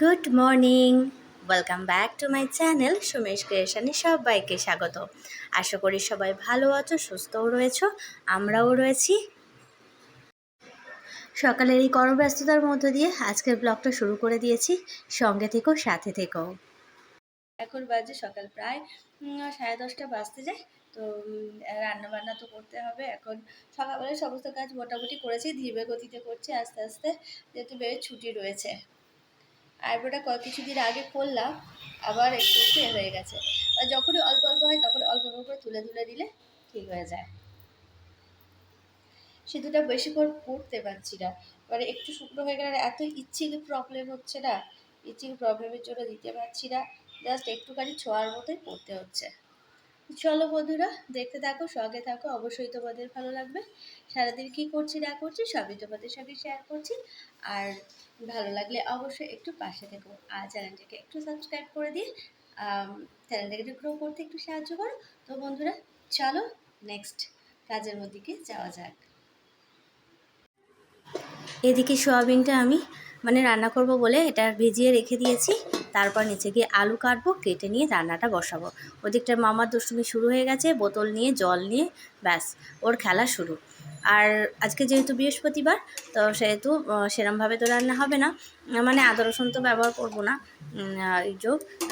Good morning welcome back to my channel Sumesh ক্রিয়েশনে সবাইকে স্বাগত। আশা করি সবাই ভালো আছো, সুস্থও রয়েছো, আমরাও রয়েছি। সকালের এই কর্মব্যস্ততার মধ্য দিয়ে আজকের ব্লগটা শুরু করে দিয়েছি। সঙ্গে থেকেও সাথে থেকেও এখন বাজে সকাল প্রায় সাড়ে দশটা বাজতে যায়। তো রান্না বান্না তো করতে হবে। এখন সকালবেলায় সমস্ত কাজ মোটামুটি করেছি ধীরে গতিতে করছি, আস্তে আস্তে যেহেতু বেশ ছুটি রয়েছে। আইব্রোটা কয়েক কিছুদিন আগে করলাম, আবার একটু একটু হয়ে গেছে। আর যখনই অল্প অল্প হয় তখন অল্প অল্প করে তুলে তুলে দিলে ঠিক হয়ে যায়। সিঁদুরটা বেশি করে পড়তে পারছি না। মানে একটু শুকনো হয়ে গেলে এত ইচ্ছিল প্রবলেম হচ্ছে না। ইচ্ছিল প্রবলেমের জন্য দিতে পারছি না। জাস্ট একটুখানি ছোঁয়ার মতোই পড়তে হচ্ছে। চলো বন্ধুরা, দেখতে থাকো, সঙ্গে থাকো, অবশ্যই তোমাদের ভালো লাগবে। সারাদিন কী করছি, না করছি, সবই তোমাদের সঙ্গে শেয়ার করছি। আর ভালো লাগলে অবশ্যই একটু পাশে থেকো। আর চ্যানেলটাকে একটু সাবস্ক্রাইব করে দিয়ে চ্যানেলটাকে গ্রো করতে একটু সাহায্য করো। তো বন্ধুরা, চলো নেক্সট কাজের মধ্যে যাওয়া যাক। এদিকে সোয়াবিনটা আমি মানে রান্না করব বলে এটা ভিজিয়ে রেখে দিয়েছি। তারপর নিচে গিয়ে আলু কাটবো কেটে নিয়ে রান্নাটা বসাবো। ওদিকটার মামার দুষ্টুমি শুরু হয়ে গেছে বোতল নিয়ে জল নিয়ে ব্যাস ওর খেলা শুরু। আর আজকে যেহেতু বৃহস্পতিবার তো সেহেতু সেরমভাবে তো রান্না হবে না। মানে আদা রসুন তো ব্যবহার করব না। এই যে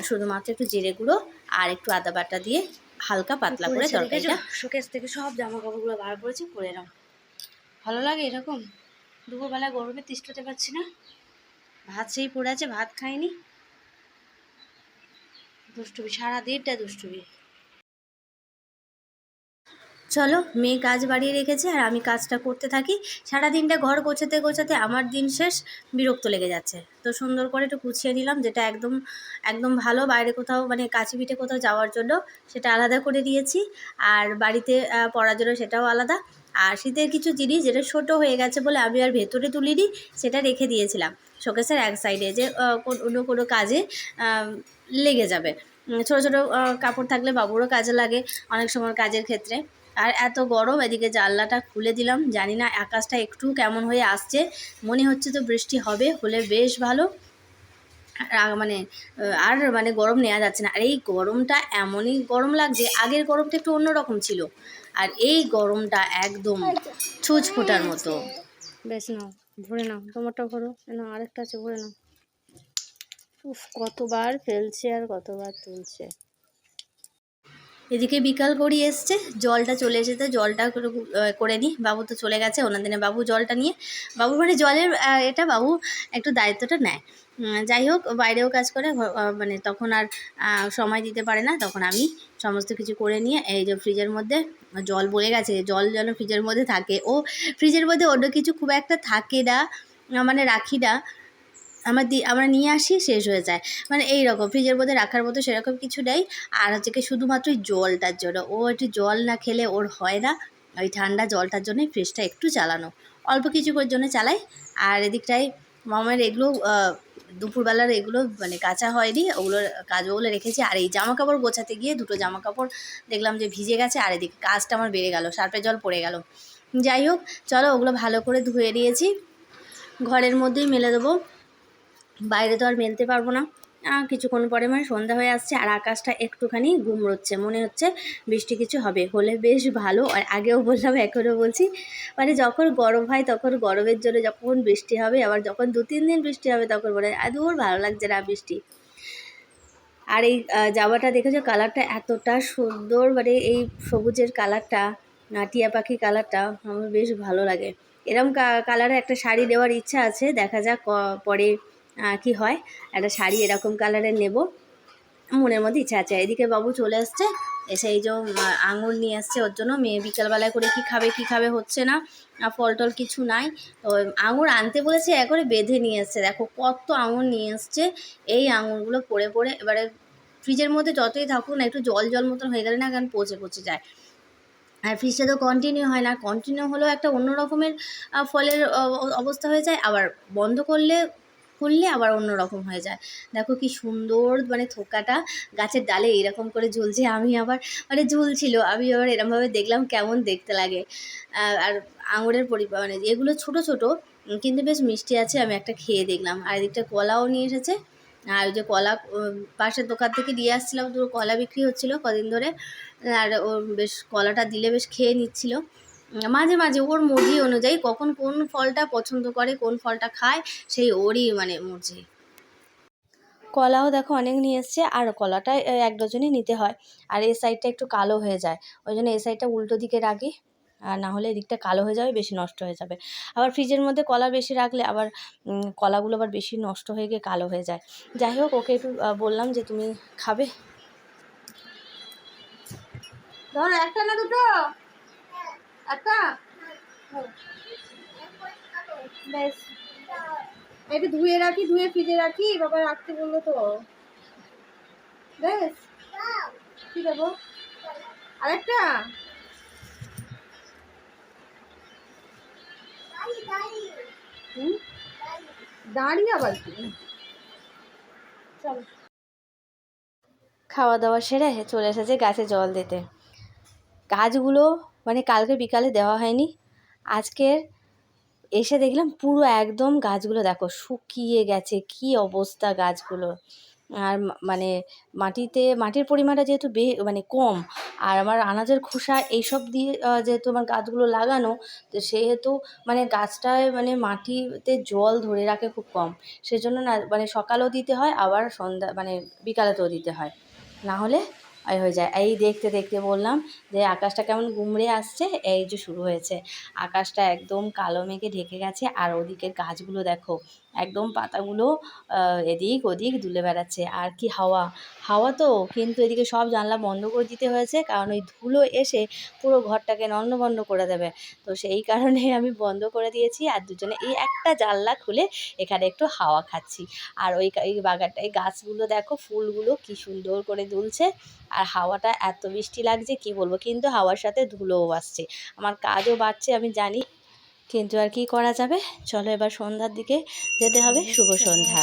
শুধুমাত্র একটু জিরে গুঁড়ো আর একটু আদা বাটা দিয়ে হালকা পাতলা করে তরকারিটা শোকেস থেকে সব জামা কাপড়গুলো বার করেছি পরে এলাম ভালো লাগে এরকম? দুপুরবেলা গরমে তিষ্ঠতে পারছি না। ভাত সেই পড়ে আছে, ভাত খাইনি। দুষ্টুমি, সারা দিনটা দুষ্টুমি। চলো, মেয়ে কাজ বাড়িয়ে রেখেছে, আর আমি কাজটা করতে থাকি। সারা দিনটা ঘর গোছাতে গোছাতে আমার দিন শেষ, বিরক্ত লেগে যাচ্ছে। তো সুন্দর করে একটু গুছিয়ে নিলাম, যেটা একদম একদম ভালো, বাইরে কোথাও মানে কাছে পিঠে কোথাও যাওয়ার জন্য, সেটা আলাদা করে দিয়েছি। আর বাড়িতে পড়ার জন্য সেটাও আলাদা। আর শীতের কিছু জিনিস যেটা ছোট হয়ে গেছে বলে আমি আর ভেতরে তুলিনি, সেটা রেখে দিয়েছিলাম। শোকেসের এক সাইডে যে অন্য কোনো কাজে লেগে যাবে। ছোট ছোট কাপড় থাকলে বাবুরও কাজে লাগে অনেক সময় কাজের ক্ষেত্রে। আর এত গরম, এদিকে জানলাটা খুলে দিলাম। জানি না আকাশটা একটু কেমন হয়ে আসছে। মনে হচ্ছে তো বৃষ্টি হবে, হলে বেশ ভালো। মানে আর মানে গরম নেওয়া যাচ্ছে না। আর এই গরমটা এমনই গরম লাগছে, আগের গরমটা একটু অন্যরকম ছিল। আর এই গরমটা একদম ছুঁচ ফোটার মতো। বেশ নাও, ভরে নাও, তোমারটা ভরো। না আরেকটা আছে, ভরে নাও। উফ, কতবার ফেলছে আর কতবার তুলছে। এদিকে বিকাল গড়িয়ে এসছে, জলটা চলে এসেছে, জলটা করে নিই বাবু তো চলে গেছে, ওনার দিনে বাবু জলটা নিয়ে। বাবু মানে জলের এটা বাবু একটু দায়িত্বটা নেয়। যাই হোক, বাইরেও কাজ করে মানে তখন আর সময় দিতে পারে না। তখন আমি সমস্ত কিছু করে নিয়ে এই যে ফ্রিজের মধ্যে, জল বলে গেছে, জল যেন ফ্রিজের মধ্যে থাকে। ও, ফ্রিজের মধ্যে অন্য কিছু খুব একটা থাকে না মানে রাখি না। আমার দি, আমরা নিয়ে আসি, শেষ হয়ে যায়। মানে এই রকম ফ্রিজের মধ্যে রাখার মতো সেরকম কিছু নেই। আর হচ্ছে কি শুধুমাত্র জলটার জন্য। ও একটু জল না খেলে ওর হয় না। ওই ঠান্ডা জলটার জন্যই ফ্রিজটা একটু চালানো। অল্প কিছু করে জন্য চালাই। আর এদিকটায় মামার এগুলো দুপুরবেলার এগুলো মানে কাঁচা হয়নি। ওগুলোর কাজগুলো রেখেছি। আর এই জামা কাপড় গোছাতে গিয়ে দুটো জামা কাপড় দেখলাম যে ভিজে গেছে। আর এদিকে কাজটা আমার বেড়ে গেল সার্ফের জল পড়ে গেল। যাই হোক, চলো ওগুলো ভালো করে ধুয়ে দিয়েছি ঘরের মধ্যেই মেলে দেবো। বাইরে তো আর মেলতে পারব না। কিছুক্ষণ পরে মানে সন্ধ্যা হয়ে আসছে আর আকাশটা একটুখানি গুমড়োচ্ছে মনে হচ্ছে বৃষ্টি কিছু হবে। হলে বেশ ভালো। আর আগেও বললাম, এখনও বলছি মানে যখন গরম হয় তখন গরমের জন্য যখন বৃষ্টি হবে, আবার যখন দু, তিন দিন বৃষ্টি হবে তখন মনে হয় দূর ভালো লাগছে না বৃষ্টি। আর এই জামাটা দেখেছ? কালারটা এতটা সুন্দর মানে এই সবুজের কালারটা টিয়া পাখি কালারটা আমার বেশ ভালো লাগে। এরম কালারের একটা শাড়ি নেওয়ার ইচ্ছা আছে। দেখা যাক পরে কি হয়? একটা শাড়ি এরকম কালারের নেব। মনের মধ্যে ইচ্ছা আছে। এদিকে বাবু চলে আসছে। এসে এই যে আঙুর নিয়ে আসছে ওর জন্য। মেয়ে বিকালবেলায় করে কি খাবে কি খাবে হচ্ছে না। ফল টল কিছু নাই। তো আঙুর আনতে বলেছে করে বেঁধে নিয়ে এসছে দেখো কত আঙুর নিয়ে এসছে এই আঙুরগুলো পড়ে পড়ে এবারে ফ্রিজের মধ্যে যতই থাকুক না, একটু জল জল মতন হয়ে গেলে না কারণ পচে পচে যায়। আর ফ্রিজটা তো কন্টিনিউ হয় না। কন্টিনিউ হলেও একটা অন্য রকমের ফলের অবস্থা হয়ে যায়। আবার বন্ধ করলে খুললে আবার অন্য রকম হয়ে যায়। দেখো কি সুন্দর মানে থোকাটা গাছের ডালে এরকম করে ঝুলছে আমি আবার মানে ঝুলছিল আমি আবার এরমভাবে দেখলাম কেমন দেখতে লাগে। আর আঙুরের পরিমাণ মানে এগুলো ছোট ছোট কিন্তু বেশ মিষ্টি আছে, আমি একটা খেয়ে দেখলাম। আর এদিকটা কলাও নিয়ে এসেছে। আর ওই যে কলা পাশের দোকান থেকে দিয়ে আসছিলাম, তো কলা বিক্রি হচ্ছিল কদিন ধরে। আর ও বেশ কলাটা দিলে বেশ খেয়ে নিচ্ছিল। মাঝে মাঝে ওর মর্জি অনুযায়ী কখন কোন ফলটা পছন্দ করে, কোন ফলটা খায়, সেই ওরই মানে মর্জি। কলাও দেখো অনেক নিয়ে এসছে, আর কলাটা এক ডজনই নিতে হয়। আর এই সাইডটা একটু কালো হয়ে যায়। ওই জন্য এই সাইডটা উল্টো দিকে রাখি, আর না হলে এদিকটা কালো হয়ে যাবে, বেশি নষ্ট হয়ে যাবে। আবার ফ্রিজের মধ্যে কলা বেশি রাখলে আবার কলাগুলো আবার বেশি নষ্ট হয়ে গিয়ে কালো হয়ে যায়। যাই হোক, ওকে একটু বললাম যে তুমি খাবে। ধরো একটা না দুটো? একটা বেশ। একটু ধুয়ে রাখি, ধুয়ে ফ্রিজে রাখি, বাবা রাখতে বলল তো। বেশ। কি দেবো? আরেকটা? দাঁড়িয়ে আবার কি? চলো। খাওয়া দাওয়া সেরে চলে এসেছে গাছে জল দিতে। গাছগুলো মানে কালকে বিকালে দেওয়া হয়নি। আজকের এসে দেখলাম পুরো একদম গাছগুলো দেখো, শুকিয়ে গেছে, কি অবস্থা গাছগুলোর আর মানে মাটিতে, মাটির পরিমাণটা যেহেতু বে মানে কম, আর আমার আনাজের খোসা এইসব দিয়ে যেহেতু আমার গাছগুলো লাগানো, তো সেহেতু মানে গাছটায় মানে মাটিতে জল ধরে রাখে খুব কম। সেজন্য না মানে সকালেও দিতে হয়, আবার সন্ধ্যা মানে বিকালেতেও দিতে হয়। না হলে এই হয়ে যায়। এই দেখতে দেখতে বললাম যে আকাশটা কেমন গুমড়ে আসছে, এই যে শুরু হয়েছে। আকাশটা একদম কালো মেঘে ঢেকে গেছে আর ওদিকের গাছগুলো দেখো, একদম পাতাগুলো এদিক ওদিক দুলে বেড়াচ্ছে। আর কি হাওয়া হাওয়া তো কিন্তু এদিকে সব জানলা বন্ধ করে দিতে হয়েছে, কারণ ওই ধুলো এসে পুরো ঘরটাকে নন্নবন্ন করে দেবে। তো সেই কারণে আমি বন্ধ করে দিয়েছি আর দুজনে এই একটা জানলা খুলে এখানে একটু হাওয়া খাচ্ছি। আর ওই এই বাগানটা, এই গাছগুলো দেখো, ফুলগুলো কি সুন্দর করে দুলছে। আর হাওয়াটা এত বৃষ্টি লাগছে, কি বলব? কিন্তু হাওয়ার সাথে ধুলোও আসছে। আমার কাজও বাড়ছে, আমি জানি। কিন্তু আর কি করা যাবে? চলো এবার সন্ধ্যার দিকে যেতে হবে। শুভ সন্ধ্যা।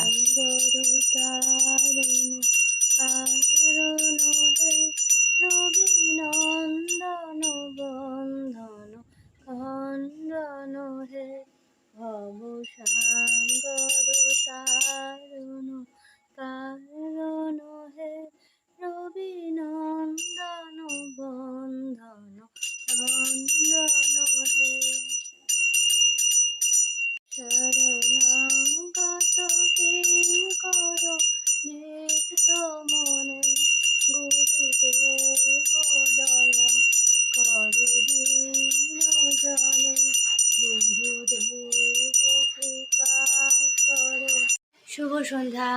সন্ধ্যা।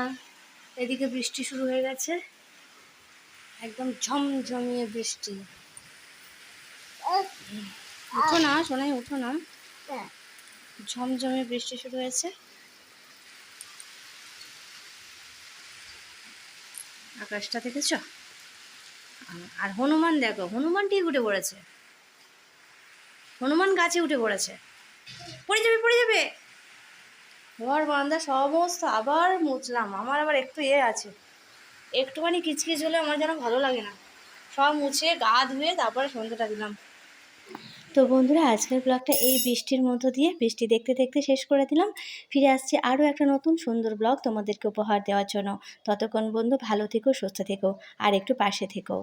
এদিকে বৃষ্টি শুরু হয়ে গেছে। একদম ঝমঝমিয়ে বৃষ্টি। উঠো না সোনাই উঠো না। ঝমঝমে বৃষ্টি শুরু হয়েছে। আকাশটা দেখেছ? আর হনুমান দেখো হনুমান ঠিক উঠে পড়েছে। হনুমান গাছে উঠে পড়েছে। পড়ে যাবে পড়ে যাবে। ঘর বারান্দা সমস্ত আবার মুছলাম। আমার আবার একটু ইয়ে আছে। একটুখানি কিচকিচ হলে আমার যেন ভালো লাগে না। সব মুছে গা ধুয়ে তারপরে সন্ধ্যাটা দিলাম। তো বন্ধুরা, আজকের ব্লগটা এই বৃষ্টির মধ্য দিয়ে বৃষ্টি দেখতে দেখতে শেষ করে দিলাম। ফিরে আসছি আরও একটা নতুন সুন্দর ব্লগ তোমাদেরকে উপহার দেওয়ার জন্য। ততক্ষণ বন্ধু ভালো থেকো, সুস্থ থেকো, আর একটু পাশে থেকো।